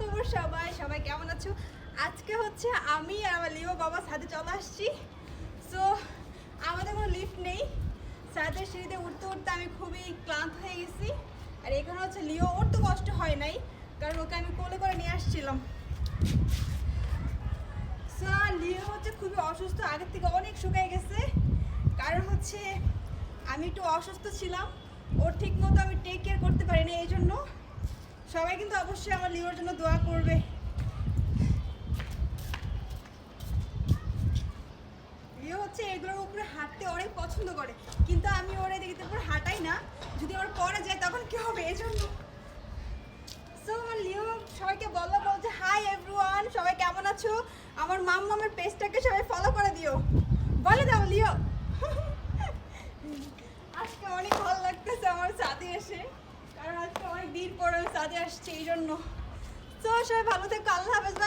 খবর সবাই সবাই কেমন আছো? আজকে হচ্ছে আমি আর আমার লিও বাবা সাথে চলে আসছি। সো আমাদের কোনো লিফট নেই। সাথের সিঁড়িতে উঠতে উঠতে আমি খুবই ক্লান্ত হয়ে গেছি। আর এখানে হচ্ছে লিও, ওর তো কষ্ট হয় নাই, কারণ ওকে আমি কোলে করে নিয়ে আসছিলাম। সো লিও হচ্ছে খুবই অসুস্থ, আগের থেকে অনেক শুকিয়ে গেছে। কারণ হচ্ছে আমি একটু অসুস্থ ছিলাম, ওর ঠিক মতো আমি টেক কেয়ার করতে পারিনি এই জন্য সবাই কিন্তু অবশ্যই আমার লিওর জন্য দোয়া করবে। লিও হচ্ছে এগুলোর উপরে হাঁটতে অনেক পছন্দ করে, কিন্তু আমি ওর এদিকে উপর হাঁটাই না। যদি ওর পরে যায় তখন কি হবে? এই জন্য সো আমার লিও সবাইকে বলো বলছে হাই এভরিওয়ান সবাই কেমন আছো? আমার মাম মামের পেজটাকে সবাই ফলো করে দিও বলে দাও লিও আজকে অনেক ভালো লাগতেছে আমার সাথে এসে কারণ আজকে অনেক দিন পর আমি সাথে আসছি এই জন্য তো সবাই ভালো থেকো আল্লাহ হাফেজ।